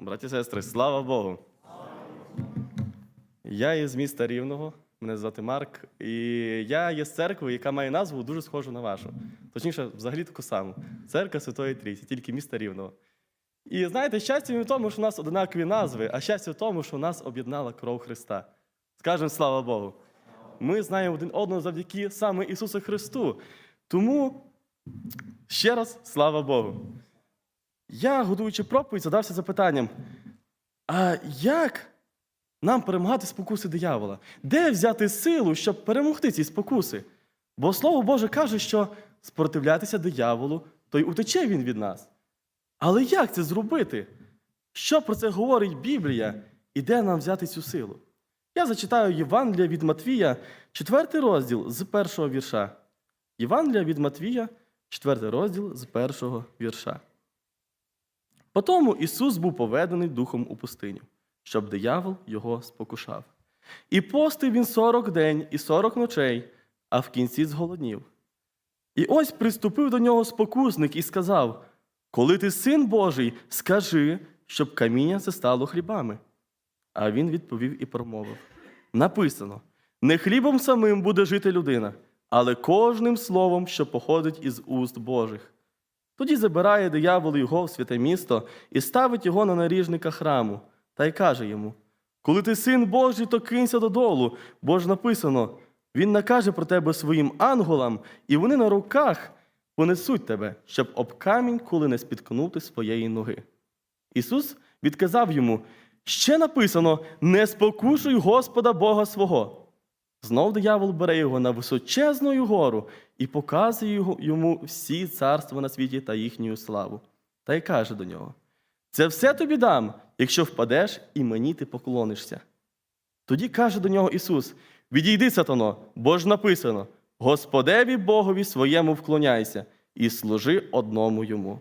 Браті і сестри, слава Богу! Я є з міста Рівного, мене звати Марк, і я є з церкви, яка має назву дуже схожу на вашу. Точніше, взагалі таку саму. Церква Святої Трійці, тільки міста Рівного. І знаєте, щастя не в тому, що у нас однакові назви, а щастя в тому, що нас об'єднала кров Христа. Скажемо слава Богу. Ми знаємо один одного завдяки саме Ісусу Христу. Тому ще раз слава Богу. Я, годуючи проповідь, задався запитанням: а як нам перемагати спокуси диявола? Де взяти силу, щоб перемогти ці спокуси? Бо Слово Боже каже, що спротивлятися дияволу, то й утече він від нас. Але як це зробити? Що про це говорить Біблія і де нам взяти цю силу? Я зачитаю Євангелія від Матвія, 4 розділ з першого вірша. Євангелія від Матвія, 4 розділ з першого вірша. Потому Ісус був поведений духом у пустиню, щоб диявол його спокушав. І постив він сорок день і сорок ночей, а в кінці зголоднів. І ось приступив до нього спокусник і сказав: Коли ти син Божий, скажи, щоб каміння це стало хлібами. А він відповів і промовив: Написано: не хлібом самим буде жити людина, але кожним словом, що походить із уст Божих. Тоді забирає диявол його в святе місто і ставить його на наріжника храму, та й каже йому: Коли ти син Божий, то кинься додолу, бо ж написано: Він накаже про тебе своїм анголам, і вони на руках понесуть тебе, щоб об камінь, коли не спіткнути своєї ноги. Ісус відказав йому: Ще написано: не спокушуй Господа Бога свого. Знов диявол бере його на височезну гору і показує йому всі царства на світі та їхню славу. Та й каже до нього: Це все тобі дам, якщо впадеш і мені ти поклонишся. Тоді каже до нього Ісус: Відійди, сатано, бо ж написано: Господеві Богові своєму вклоняйся і служи одному йому.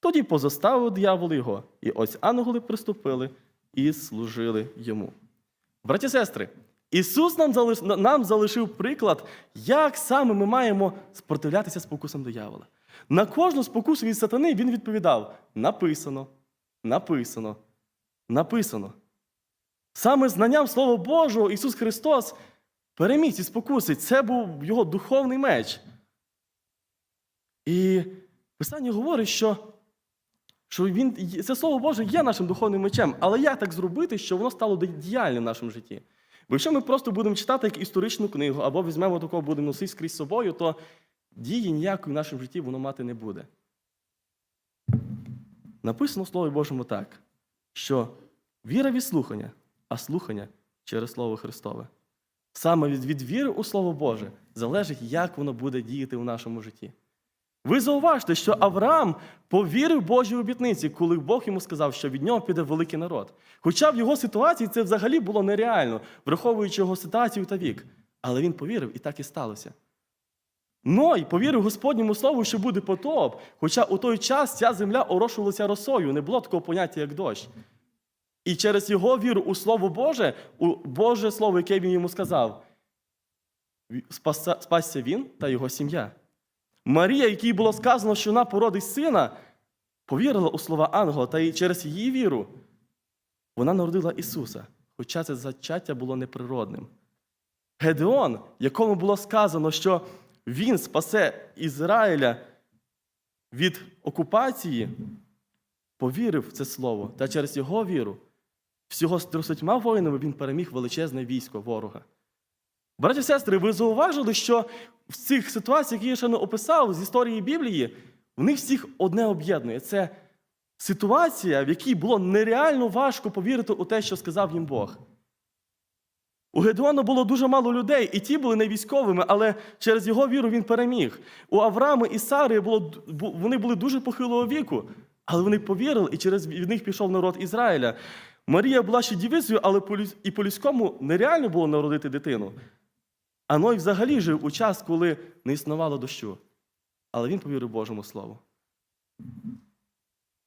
Тоді позоставив диявол його, і ось ангели приступили і служили йому. Браті сестри, Ісус нам, залиш... нам залишив приклад, як саме ми маємо спротивлятися спокусам диявола. На кожну спокусу від сатани він відповідав: написано, написано, написано. Саме знанням Слова Божого Ісус Христос переміг ці спокуси. Це був його духовний меч. І Писання говорить, що, що він, це Слово Боже є нашим духовним мечем, але як так зробити, щоб воно стало діяльним в нашому житті? Бо якщо ми просто будемо читати як історичну книгу, або візьмемо такого, будемо носити скрізь собою, то дії ніякої в нашому житті воно мати не буде. Написано в Слові Божому так, що віра від слухання, а слухання через Слово Христове. Саме від, віри у Слово Боже залежить, як воно буде діяти у нашому житті. Ви зауважте, що Авраам повірив Божій обітниці, коли Бог йому сказав, що від нього піде великий народ. Хоча в його ситуації це взагалі було нереально, враховуючи його ситуацію та вік. Але він повірив, і так і сталося. Ной повірив Господньому слову, що буде потоп, хоча у той час ця земля орошувалася росою, не було такого поняття, як дощ. І через його віру у Слово Боже, у Боже Слово, яке він йому сказав, спасся, він та його сім'я. Марія, якій було сказано, що вона породить сина, повірила у слова ангела, та й через її віру вона народила Ісуса, хоча це зачаття було неприродним. Гедеон, якому було сказано, що він спасе Ізраїля від окупації, повірив в це слово, та через його віру всього з 300 воїнами він переміг величезне військо ворога. Браті і сестри, ви зауважили, що в цих ситуаціях, які я ще не описав з історії Біблії, в них всіх одне об'єднує. Це ситуація, в якій було нереально важко повірити у те, що сказав їм Бог. У Гедеона було дуже мало людей, і ті були не військовими, але через його віру він переміг. У Авраама і Сари було, вони були дуже похилого віку, але вони повірили, і через них пішов народ Ізраїля. Марія була ще дівицею, але і по-людському нереально було народити дитину. А Ной взагалі жив у час, коли не існувало дощу. Але він повірив Божому Слову.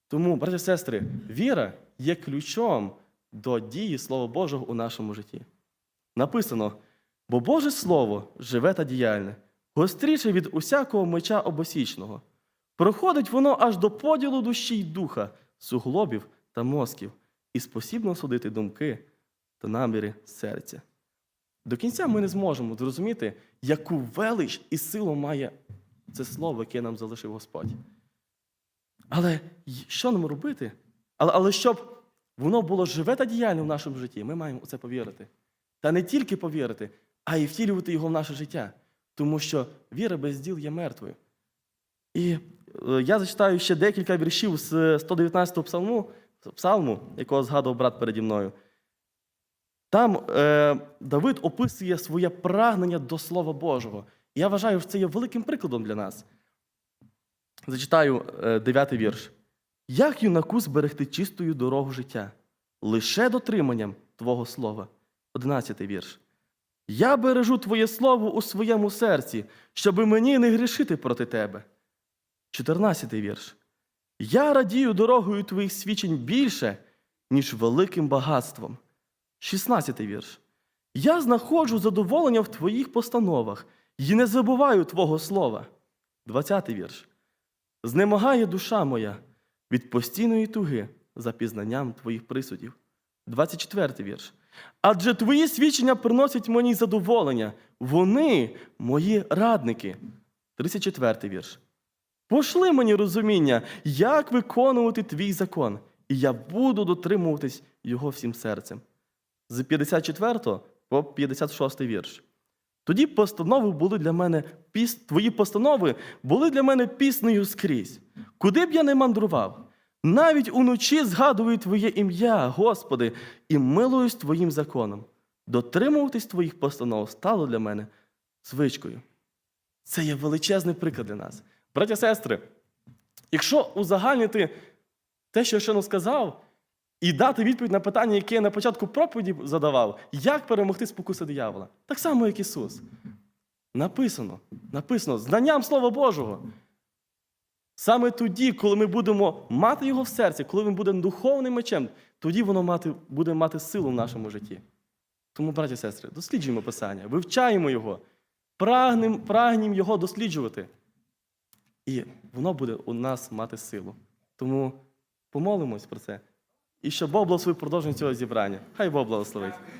Тому, браті і сестри, віра є ключом до дії Слова Божого у нашому житті. Написано: бо Боже Слово живе та діяльне, гостріше від усякого меча обосічного. Проходить воно аж до поділу душі й духа, суглобів та мозків, і спосібно судити думки та наміри серця. До кінця ми не зможемо зрозуміти, яку велич і силу має це слово, яке нам залишив Господь. Але що нам робити? Але, але щоб воно було живе та діяльне в нашому житті, ми маємо у це повірити. Та не тільки повірити, а й втілювати його в наше життя. Тому що віра без діл є мертвою. І е, я зачитаю ще декілька віршів з 119 псалму, псалму, якого згадував брат переді мною. Там е, Давид описує своє прагнення до Слова Божого. Я вважаю, що це є великим прикладом для нас. Зачитаю е, дев'ятий вірш. Як юнаку зберегти чистою дорогу життя? Лише дотриманням Твого слова. Одинадцятий вірш. Я бережу Твоє слово у своєму серці, щоби мені не грішити проти Тебе. Чотирнадцятий вірш. Я радію дорогою Твоїх свідчень більше, ніж великим багатством. 16 вірш. Я знаходжу задоволення в твоїх постановах і не забуваю Твого слова. 20 вірш. Знемагає душа моя від постійної туги за пізнанням твоїх присудів. 24 вірш. Адже твої свідчення приносять мені задоволення. Вони мої радники. 34 вірш. Пошли мені розуміння, як виконувати твій закон, і я буду дотримуватись його всім серцем з 54 по 56 вірш. Тоді постанови були для мене піс... твої постанови були для мене піснею скрізь. Куди б я не мандрував, навіть уночі згадую Твоє ім'я, Господи, і милуюсь Твоїм законом. Дотримуватись Твоїх постанов стало для мене звичкою. Це є величезний приклад для нас. Браття сестри, якщо узагальнити те, що я щойно сказав, і дати відповідь на питання, яке я на початку проповіді задавав, як перемогти спокуси диявола. Так само, як Ісус. Написано, написано, знанням Слова Божого. Саме тоді, коли ми будемо мати його в серці, коли він буде духовним мечем, тоді воно мати, буде мати силу в нашому житті. Тому, браті і сестри, досліджуємо Писання, вивчаємо його, прагнемо прагнім його досліджувати. І воно буде у нас мати силу. Тому помолимось про це. І щоб Бог благословив продовження цього зібрання. Хай Бог благословить.